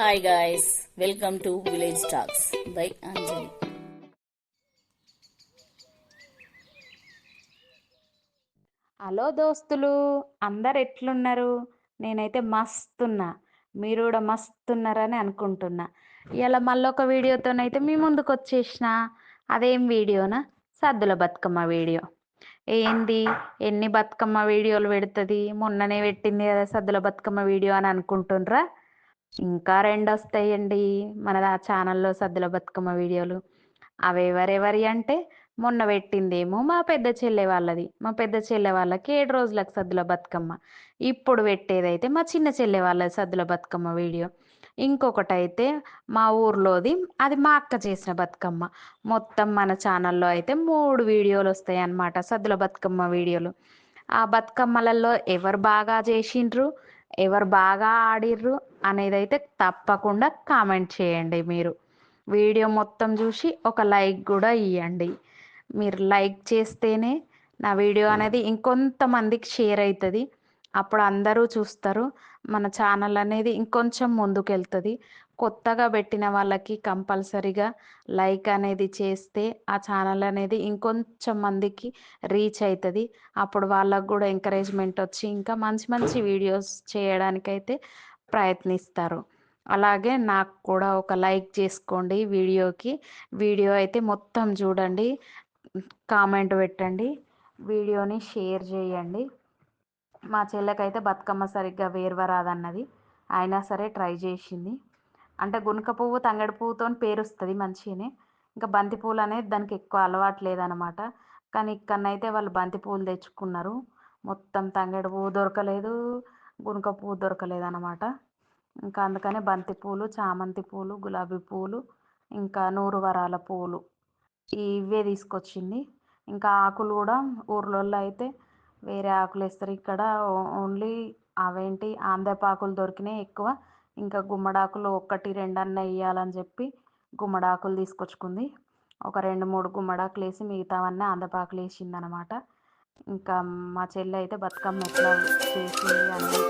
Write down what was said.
Hi guys welcome to village talks by Anjali hello దోస్తులు. అందరు ఎట్లున్నారు? నేనైతే మస్తున్నా. మీరు కూడా మస్తున్నారని అనుకుంటున్నా. ఇలా మళ్ళీ ఒక వీడియోతోనైతే మీ ముందుకు వచ్చేసిన అదేం వీడియోనా? సద్దుల బతుకమ్మ వీడియో. ఏంది? ఎన్ని బతుకమ్మ వీడియోలు పెడుతుంది? మొన్ననే పెట్టింది కదా సద్దుల బతుకమ్మ వీడియో అని అనుకుంటుండ్రా ఇంకా రెండు వస్తాయండి మన ఆ ఛానల్లో సద్దుల బతుకమ్మ వీడియోలు. అవి ఎవరెవరి అంటే మొన్న పెట్టిందేమో మా పెద్ద చెల్లె వాళ్ళది. మా పెద్ద చెల్లె వాళ్ళకి ఏడు రోజులకు సద్దుల బతుకమ్మ. ఇప్పుడు పెట్టేదైతే మా చిన్న చెల్లె వాళ్ళ సద్దుల బతుకమ్మ వీడియో. ఇంకొకటి అయితే మా ఊర్లోది అది మా అక్క చేసిన బతుకమ్మ. మొత్తం మన ఛానల్లో అయితే మూడు వీడియోలు వస్తాయి అన్నమాట సద్దుల బతుకమ్మ వీడియోలు. ఆ బతుకమ్మలలో ఎవరు బాగా చేసిండ్రు? ఎవరు బాగా ఆడిర్రు? అనేది అయితే తప్పకుండా కామెంట్ చేయండి మీరు. వీడియో మొత్తం చూసి ఒక లైక్ కూడా ఇవ్వండి మీరు లైక్ చేస్తేనే నా వీడియో అనేది ఇంకొంతమందికి షేర్ అవుతుంది అప్పుడు అందరూ చూస్తారు. మన ఛానల్ అనేది ఇంకొంచెం ముందుకు వెళ్తుంది కొత్తగా పెట్టిన వాళ్ళకి కంపల్సరీగా లైక్ అనేది చేస్తే ఆ ఛానల్ అనేది ఇంకొంచెం మందికి రీచ్ అవుతుంది అప్పుడు వాళ్ళకు కూడా ఎంకరేజ్మెంట్ వచ్చి ఇంకా మంచి మంచి వీడియోస్ చేయడానికైతే ప్రయత్నిస్తారు. అలాగే నాకు కూడా ఒక లైక్ చేసుకోండి వీడియోకి. వీడియో అయితే మొత్తం చూడండి కామెంట్ పెట్టండి వీడియోని షేర్ చేయండి. మా చెల్లెకైతే బతుకమ్మ సరిగ్గా వేర్వరాదన్నది అయినా సరే ట్రై చేసింది. అంటే గునుక పువ్వు తంగడి పువ్వుతో పేరు వస్తుంది మంచిగానే. ఇంకా బంతి పూలు అనేది దానికి ఎక్కువ అలవాటు లేదనమాట కానీ ఇక్కడనైతే వాళ్ళు బంతి పూలు తెచ్చుకున్నారు. మొత్తం తంగడి పువ్వు దొరకలేదు. గునుక పువ్వు దొరకలేదన్నమాట. ఇంకా అందుకనే బంతి పూలు చామంతి పూలు గులాబీ పూలు ఇంకా నూరు వరాల పూలు ఇవే తీసుకొచ్చింది. ఇంకా ఆకులు కూడా ఊర్లలో అయితే వేరే ఆకులు వేస్తారు. ఇక్కడ ఓన్లీ అవేంటి ఆంధ్రపాకులు దొరికినాయి ఎక్కువ. ఇంకా గుమ్మడాకులు ఒక్కటి రెండు అన్న వేయాలని చెప్పి గుమ్మడాకులు తీసుకొచ్చుకుంది. ఒక రెండు మూడు గుమ్మడాకులు వేసి మిగతావన్నీ ఆందపాకులు వేసింది అనమాట ఇంకా మా చెల్లి అయితే బతుకమ్మ ఎట్లా చేసింది అని